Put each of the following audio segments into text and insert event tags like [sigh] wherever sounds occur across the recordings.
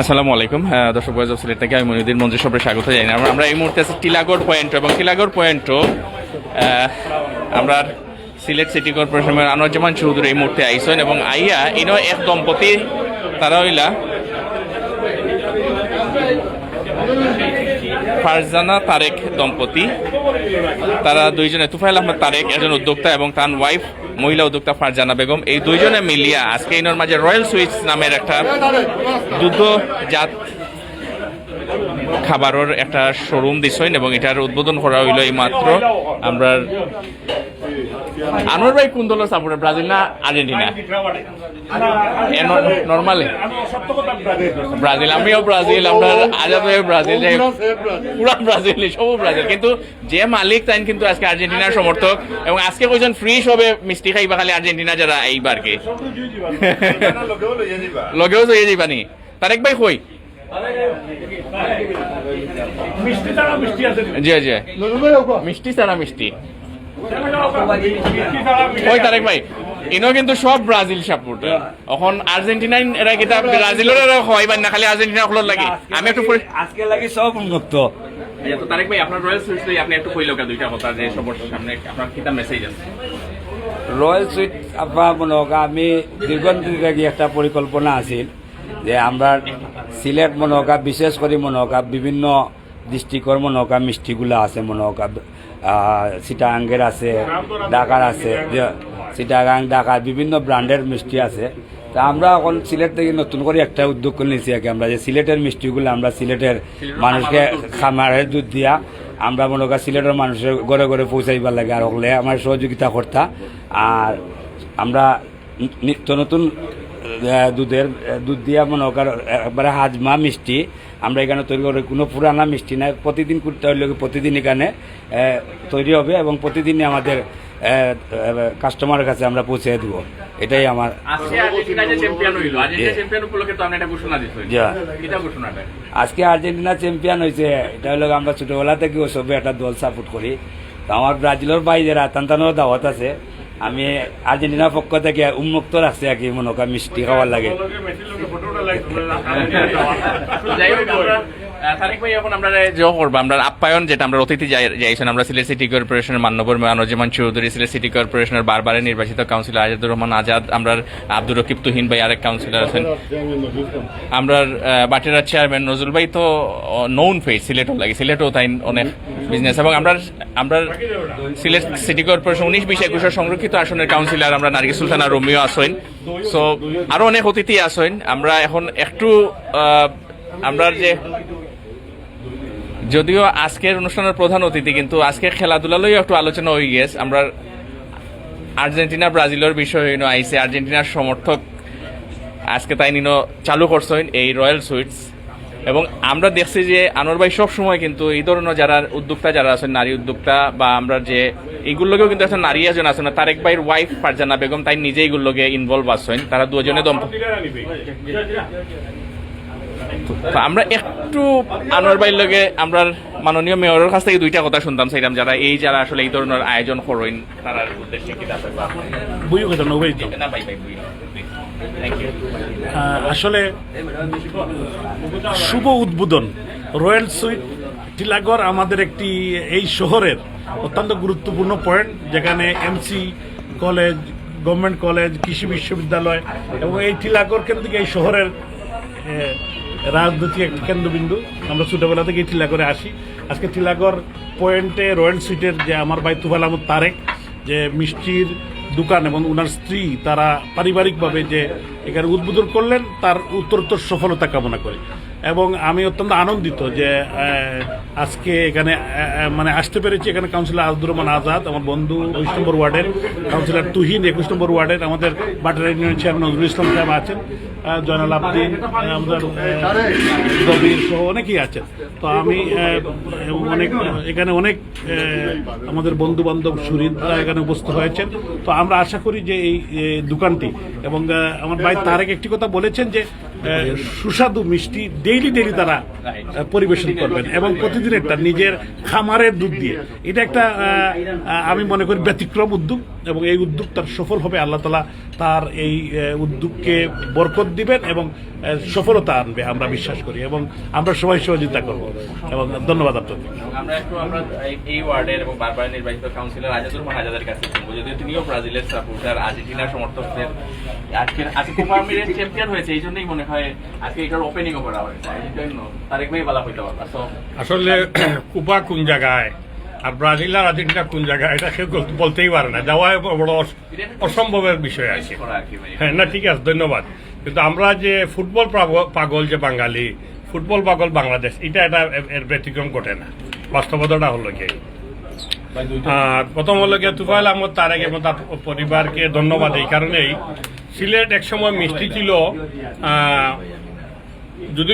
আসসালামু আলাইকুম। হ্যাঁ, দর্শক বয়স অফ থেকে আমি মনিউদ্দিন মঞ্জুর সবরে স্বাগত জানাই। আমরা আমরা এই মুহূর্তে আছি টিলাগড় পয়েন্ট এবং টিলাগড় পয়েন্টও আমরা সিলেট সিটি কর্পোরেশনের আনোয়ারজামান চৌধুরী এই মুহূর্তে আইসেন এবং আইয়া ইনো এক দম্পতি তারা হইলা ফারজানা তারেক দম্পতি। তারা দুইজনে তুফাইল আহমেদ তারেক একজন উদ্যোক্তা এবং তার ওয়াইফ মহিলা উদ্যোক্তা ফারজানা বেগম, এই দুইজনে মিলিয়া আজকে ইনোর মাঝে রয়্যাল সুইটস নামের একটা দুগ্ধজাত খাবারের একটা শোরুম দিছেন এবং এটার উদ্বোধন করা হইল এই মাত্র আমরা আনোয়ার ভাই কোন দলের সাপোর্টার ব্রাজিল না আর্জেন্টিনা? নর্মালি ব্রাজিল আমিও ব্রাজিল আমরা আজাদ ব্রাজিল যাই পুরা ব্রাজিল সব ব্রাজিল। কিন্তু যে মালিক তাই কিন্তু আজকে আর্জেন্টিনার সমর্থক এবং আজকে কইছেন ফ্রি সবে মিষ্টি খাইবা খালি আর্জেন্টিনা যারা এইবার কে [laughs] লগেও জয়ে যাইবানি তারেক ভাই কই? মিষ্টি ছাড়া মিষ্টি আছে জি। জি। মিষ্টি ছাড়া মিষ্টি। ওই তারেক ভাই ইনো কিন্তু সব ব্রাজিল সাপোর্টার এখন আর্জেন্টিনা এরা কিতা ব্রাজিলের হয় বা না খালি আর্জেন্টিনা হলোর লাগে আমি একটু আজকে লাগি সব উন্মুক্ত। আচ্ছা, তো তারেক ভাই আপনার রয়্যাল সুইটস আপনি একটু কইলো কা দুইটা কথা যে সবার সামনে আপনার কিতা মেসেজ আছে? রয়্যাল সুইট আপনার মনে হোক আমি দীর্ঘদিন একটা পরিকল্পনা আছিল। যে আমরা সিলেট মনে হোক বিশেষ করে মনে হোক বিভিন্ন ডিস্ট্রিক্টর মনে হোক মিষ্টিগুলো আছে মনে হোক সিটাগাঙ্গের আছে, ঢাকার আছে সিটাগাং ঢাকার বিভিন্ন ব্র্যান্ডের মিষ্টি আছে। তা আমরা এখন সিলেট থেকে নতুন করে একটা উদ্যোগ করে নিয়েছি আগে আমরা, যে সিলেটের মিষ্টিগুলো আমরা সিলেটের মানুষকে খামারের দুধ দিয়া আমরা মনে করি সিলেটের মানুষের ঘরে ঘরে পৌঁছাইবার লাগে আর হলে আমার সহযোগিতা করতা। আর আমরা নিত্য নতুন দুধের দুধ দিয়া মনে কর একবারে হাজমা মিষ্টি। আমরা এখানে তৈরি করি কোনো পুরানা মিষ্টি নাই। প্রতিদিন করতে হলে প্রতিদিন এখানে তৈরি হবে এবং প্রতিদিনই আমাদের কাস্টমারের কাছে আমরা পৌঁছে দেবো। এটাই আমার আজকে আর্জেন্টিনা চ্যাম্পিয়ন হয়েছে এটা হলো আমরা ছোটবেলা থেকে সবে একটা দল সাপোর্ট করি। তো আমার ব্রাজিলের বাইরের আতান্তানোর দাওয়াত আছে আমি আর্জেন্টিনার পক্ষ থেকে উন্মুক্ত রাখছি আর কি মনে মিষ্টি খাওয়ার লাগে। তারেক ভাই, এখন আমরা যে করব, আমরা আপ্যায়ন, যেটা আমরা অতিথি যাইছেন, আমরা সিলেট সিটি কর্পোরেশনের মান্যবর মানজ্জামান চৌধুরী, সিলেট সিটি কর্পোরেশনের বারবারে নির্বাচিত কাউন্সিলর আজাদুর রহমান আজাদ, আমরা আব্দুর রকিব তুহিন ভাই আরেক কাউন্সিলর আছেন। আমরা বাটেরা চেয়ারম্যান নজরুল ভাই তো নৌন ফেস সিলেটও লাগে, সিলেটও তাই অনেক বিজনেস এবং আমরা আমরা সিলেট সিটি কর্পোরেশন উনিশ বিশ একুশের সংরক্ষিত আসনের কাউন্সিলর, আমরা নার্গিস সুলতানা রোমিও আসেন সো আরও অনেক অতিথি আসেন আমরা এখন একটু আমরা যে যদিও আজকের অনুষ্ঠানের প্রধান অতিথি, কিন্তু আজকে খেলাধুলা একটু আলোচনা হয়ে গেছে আমরা আর্জেন্টিনা, ব্রাজিলের বিষয় হইন আইসে, আর্জেন্টিনার সমর্থক আজকে তাই নিন চালু করছেন এই রয়্যাল সুইটস। এবং আমরা দেখছি যে আনোয়ার ভাই সব সময় কিন্তু এই ধরনের যারা উদ্যোক্তা, যারা আছেন, নারী উদ্যোক্তা, বা আমরা যে এইগুলোকেও কিন্তু একটা নারী একজন আছেন তারেক ভাইয়ের ওয়াইফ ফারজানা বেগম তাই নিজে এইগুলোকে ইনভলভ আছেন। তারা দুজনে দম্পতি তো আমরা একটু আনোয়ার ভাইয়ের লগে আমরা মাননীয় মেয়রের কাছ থেকে দুইটা কথা শুনতাম চাইলাম যারা এই যারা আসলে এই ধরনের আয়োজন করেন তার উদ্দেশ্যে কি আসলে শুভ উদ্বোধন। রয়্যাল সুইট টিলাগড় আমাদের একটি এই শহরের অত্যন্ত গুরুত্বপূর্ণ পয়েন্ট যেখানে এমসি কলেজ গভর্নমেন্ট কলেজ কৃষি বিশ্ববিদ্যালয় এবং এই টিলাগড় কেন্দ্রিক এই শহরের আহ, রাজনৈতিক একটি কেন্দ্রবিন্দু। আমরা ছোটবেলা থেকে টিলাগড়ে আসি। আজকে টিলাগড় পয়েন্টে রয়্যাল সুইটের যে আমার ভাই তুফাল আহমদ তারেক যে মিষ্টির দোকান এবং ওনার স্ত্রী তারা পারিবারিকভাবে যে এখানে উদ্বোধন করলেন তার উত্তরোত্তর সফলতা কামনা করি। এবং আমি অত্যন্ত আনন্দিত যে আজকে এখানে মানে আসতে পেরেছি এখানে কাউন্সিলর আব্দুর রহমান আজাদ, আমার বন্ধু উনিশ নম্বর ওয়ার্ডের কাউন্সিলর তুহিন, একুশ নম্বর ওয়ার্ডের আমাদের বাটার ইউনিয়ন চেয়ারম্যান নজরুল ইসলাম সাহেব আছেন জয়নাল আবদিন আমাদের রবির সহ অনেকেই আছেন। তো আমি অনেক, এখানে অনেক আমাদের বন্ধু বান্ধব সুহৃদরা এখানে উপস্থিত হয়েছেন। তো আমরা আশা করি যে এই দোকানটি এবং আমার ভাই তারেক একটি কথা বলেছেন যে সুস্বাদু মিষ্টি ডেইলি ডেইলি তারা পরিবেশন করবেন এবং প্রতিদিন একটা নিজের খামারের দুধ দিয়ে। এটা একটা আমি মনে করি ব্যতিক্রম উদ্যোগ। এবং এই উদ্যোগ তার সফল হবে। আল্লাহ তালা তার এই উদ্যোগকে বরকত দিবেন এবং সফলতা আনবে আমরা বিশ্বাস করি। এবং আমরা সবাই সহযোগিতা করব। এবং ধন্যবাদ আপনাকে আমরা একটু আমরা এই- ওয়ার্ডের এবং বারবার নির্বাচিত কাউন্সিলর আজাদুর রহমান আজাদের কাছে যদিও তিনিও ব্রাজিলের সাপোর্টার আর্জেন্টিনার সমর্থকদের আজকে আজকে কোপা আমেরিকার চ্যাম্পিয়ন হয়েছে এই জন্যই মনে হয় আজকে এটার ওপেনিংও করা হয়েছে। এই জন্য তারেক ভাই বলা হইতে পারবা আসলে কুপা কোন জায়গায়? আর ব্রাজিল আর আর্জেন্টিনা কোন জায়গায়, এটা কেউ বলতে- বলতেই পারে না। যাওয়া বড় অসম্ভবের বিষয় আছে। কি হ্যাঁ না, ঠিক আছে, ধন্যবাদ। কিন্তু আমরা যে ফুটবল পাগ- পাগল যে বাঙালি, ফুটবল পাগল বাংলাদেশ, এটা এটা এর ব্যতিক্রম ঘটে না। বাস্তবতাটা হলো কি? প্রথম হলো গিয়ে তুফাইল আহমদ তারেক এবং তার পরিবারকে ধন্যবাদ এই কারণেই। সিলেট একসময় মিষ্টি ছিল।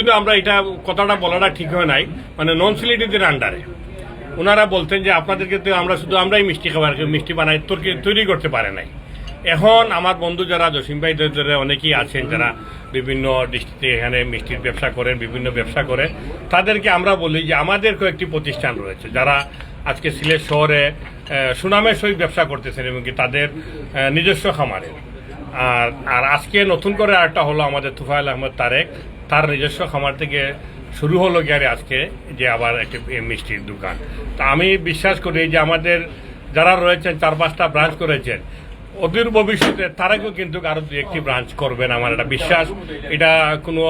না আমরা এটা কথাটা বলাটা ঠিক হয় নাই মানে নন সিলেটিদের আন্ডারে ওনারা বলতেন যে আপনাদেরকে তো আমরা শুধু আমরাই মিষ্টি খাবার মিষ্টি বানাই তৈরি করতে পারে নাই। এখন আমার বন্ধু যারা, জসিম ভাই অনেকেই আছেন যারা বিভিন্ন ডিস্ট্রিক্টে এখানে মিষ্টির ব্যবসা করেন, বিভিন্ন ব্যবসা করে, তাদেরকে আমরা বলি যে আমাদের কয়েকটি প্রতিষ্ঠান রয়েছে যারা আজকে সিলেট শহরে সুনামের সহিত ব্যবসা করতেছেন এবং কি তাদের নিজস্ব খামারে আর আর আজকে নতুন করে আরেকটা হলো আমাদের তুফাইল আহমদ তারেক, তার নিজস্ব খামার থেকে শুরু হলো গিয়ে আজকে যে আবার একটি মিষ্টির দোকান। তা আমি বিশ্বাস করি যে আমাদের যারা রয়েছেন, চার পাঁচটা ব্রাঞ্চ করেছেন, অদূর ভবিষ্যতে তারাকেও কিন্তু আরও দু একটি ব্রাঞ্চ করবেন আমার একটা বিশ্বাস। এটা কোনো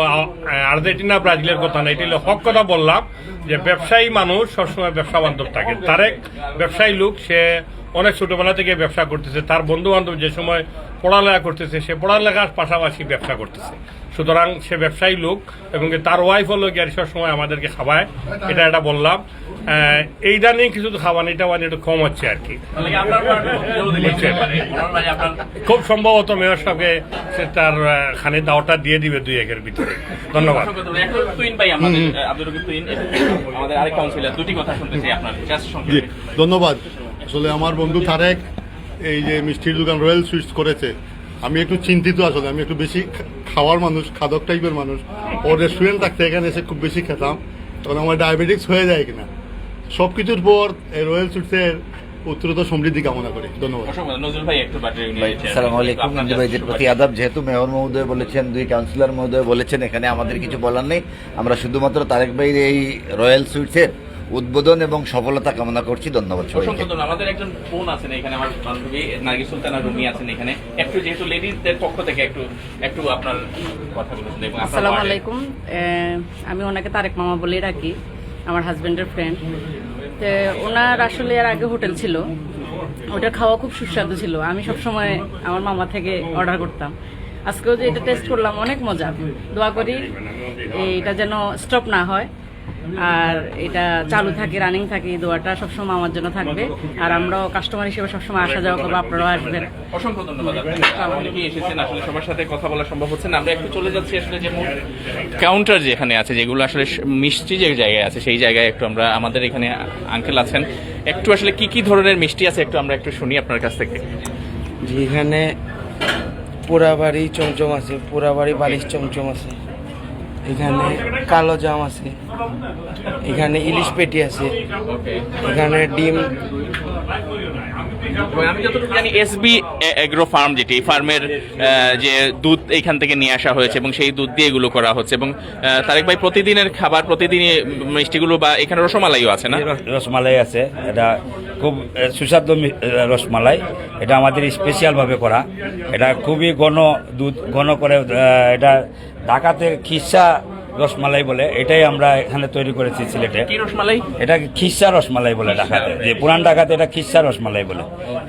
আর্জেন্টিনা ব্রাজিলের কথা না, এটা হক কথা বললাম যে ব্যবসায়ী মানুষ সবসময় ব্যবসা বান্ধব থাকে। তারেক ব্যবসায়ী লোক, সে অনেক ছোটবেলা থেকে ব্যবসা করতেছে। তার বন্ধু বান্ধব যে সময় পড়ালেখা করতেছে, সে পড়ালেখার পাশাপাশি ব্যবসা করতেছে। সুতরাং সে ব্যবসায়ী লোক এবং কি তার ওয়াইফ হলো গিয়ে সব সময় আমাদেরকে খাওয়ায় এটা এটা বললাম। আহ, এই ইদানিং কিছু তো খাওয়ান এটা মানে একটু কম হচ্ছে আর কি। ভাই আপনার খুব সম্ভবত মেয়র সাহেবকে সে তার খানে দাওয়াটা দিয়ে দিবে দুই একের ভিতরে। ধন্যবাদ। ধন্যবাদ। একটু তুইন ভাই আমাদের আব্দুল রকিব তুইন আমাদের আরেক কাউন্সিলর দুটি কথা শুনতে চাই আপনার জাস্ট জি সংক্ষেপে ধন্যবাদ। আসলে আমার বন্ধু তারেক এই যে মিষ্টির দোকান রয়্যাল সুইটস করেছে। আমি একটু চিন্তিত আসলে আমি একটু বেশি খাওয়ার মানুষ খাদক টাইপের মানুষ। ওর রেস্টুরেন্ট থাকতে এখানে এসে খুব বেশি খেতাম। তখন আমার ডায়াবেটিক্স হয়ে যায় কিনা। সব কিছুর পর এই রয়্যাল সুইটসের উত্তরোত্তর সমৃদ্ধি কামনা করি। ধন্যবাদ। অসংখ্য ধন্যবাদ। নজরুল ভাই একটু ব্যাটারি ভাই সালাম আলাইকুম। ভাইদের প্রতি আদাব যেহেতু মেয়র মহোদয় বলেছেন দুই কাউন্সিলর মহোদয় বলেছেন এখানে আমাদের কিছু বলার নেই। আমরা শুধুমাত্র তারেক ভাইয়ের এই রয়্যাল সুইটসের উদ্বোধন এবং সফলতা কামনা করছি। ধন্যবাদ সবাইকে। আমাদের একজন বোন আছেন এখানে আমার বান্ধবী নার্গিস সুলতানা রুমি আছেন এখানে। একটু যেহেতু লেডিসদের পক্ষ থেকে একটু একটু আপনার শুনতে আসসালামু আলাইকুম। আমি ওনাকে তারেক মামা বলেই রাখি আমার হাজবেন্ডের ফ্রেন্ড তো ওনার আসলে এর আগে হোটেল ছিল। ওটা খাওয়া খুব সুস্বাদু ছিল। আমি সব সময় আমার মামা থেকে অর্ডার করতাম। আজকেও যে এটা টেস্ট করলাম অনেক মজা। দোয়া করি এটা যেন স্টপ না হয়। আর এটা চালু থাকে রানিং থাকে এই দোয়াটা সবসময় আমার জন্য থাকবে। আর আমরাও কাস্টমার হিসেবে সবসময় আসা যাওয়া করব আপনারাও আসবেন। অসংখ্য ধন্যবাদ অনেকেই এসেছেন আসলে সবার সাথে কথা বলা সম্ভব হচ্ছে না। আমরা একটু চলে যাচ্ছি আসলে যে কাউন্টার যেখানে আছে যেগুলো আসলে মিষ্টি যে জায়গায় আছে সেই জায়গায় একটু আমরা আমাদের এখানে আঙ্কেল আছেন। একটু আসলে কি কি ধরনের মিষ্টি আছে একটু আমরা একটু শুনি আপনার কাছ থেকে। জি এখানে পোড়াবাড়ি চমচম আছে পোড়াবাড়ি বালিশ চমচম আছে। এখানে কালো জাম আছে এখানে ইলিশ পেটি আছে এখানে ডিম আমি যতটুকু জানি এসবি এগ্রো ফার্ম যেটি, এই ফার্মের যে দুধ এখান থেকে নিয়ে আসা হয়েছে এবং সেই দুধ দিয়ে এগুলো করা হচ্ছে এবং তারেক ভাই, প্রতিদিনের খাবার প্রতিদিনই মিষ্টিগুলো বা এখানে রসমালাইও আছে না? রসমালাই আছে। এটা খুব সুস্বাদু রসমালাই। এটা আমাদের স্পেশাল ভাবে করা। এটা খুবই ঘন দুধ, ঘন করে এটা ঢাকাতে খিসা রসমালাই বলে এটাই আমরা এখানে তৈরি করেছি সিলেটে। কি রসমালাই? এটা খিসা রসমালাই বলে ঢাকাতে। যে পুরান ঢাকাতে এটা খিসা রসমালাই বলে।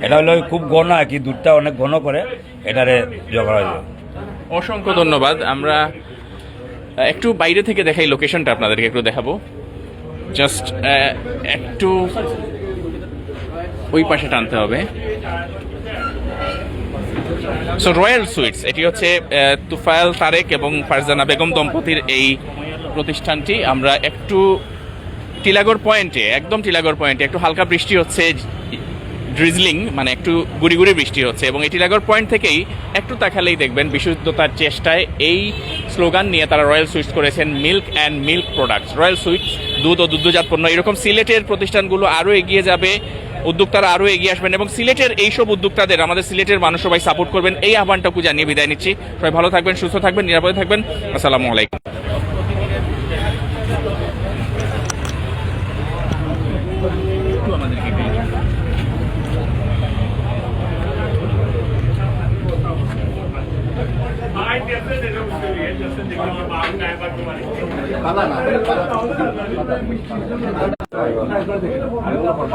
এটা হলো খুব ঘন আর কি দুধটা অনেক ঘন করে এটারে জোগাড় হয়ে। অসংখ্য ধন্যবাদ। আমরা একটু বাইরে থেকে দেখাই লোকেশনটা আপনাদেরকে একটু দেখাবো। জাস্ট একটু ওই পাশে টানতে হবে। সো রয়্যাল সুইটস, এটি হচ্ছে তুফায়াল তারেক এবং ফারজানা বেগম দম্পতির এই প্রতিষ্ঠানটি। আমরা একটু টিলাগড় পয়েন্টে, একদম টিলাগড় পয়েন্টে, একটু হালকা বৃষ্টি হচ্ছে, ড্রিজলিং মানে একটু গুড়ি গুড়ি বৃষ্টি হচ্ছে, এবং এই টিলাগড় পয়েন্ট থেকেই একটু তাকালেই দেখবেন বিশুদ্ধতার চেষ্টায় এই স্লোগান নিয়ে তারা রয়্যাল সুইটস করেছেন, milk and milk products. Royal Sweets, দুধ ও দুগ্ধজাত পণ্য এরকম সিলেটের প্রতিষ্ঠানগুলো আরও এগিয়ে যাবে। উদ্যোক্তারা আরও এগিয়ে আসবেন এবং সিলেটের এইসব উদ্যোক্তাদের, আমাদের সিলেটের মানুষ সবাই সাপোর্ট করবেন। এই আহ্বানটাকু জানিয়ে বিদায় নিচ্ছি। সবাই ভালো থাকবেন, সুস্থ থাকবেন, নিরাপদে থাকবেন। আসসালামু আলাইকুম। আমাদেরকে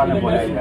hablan por ahí.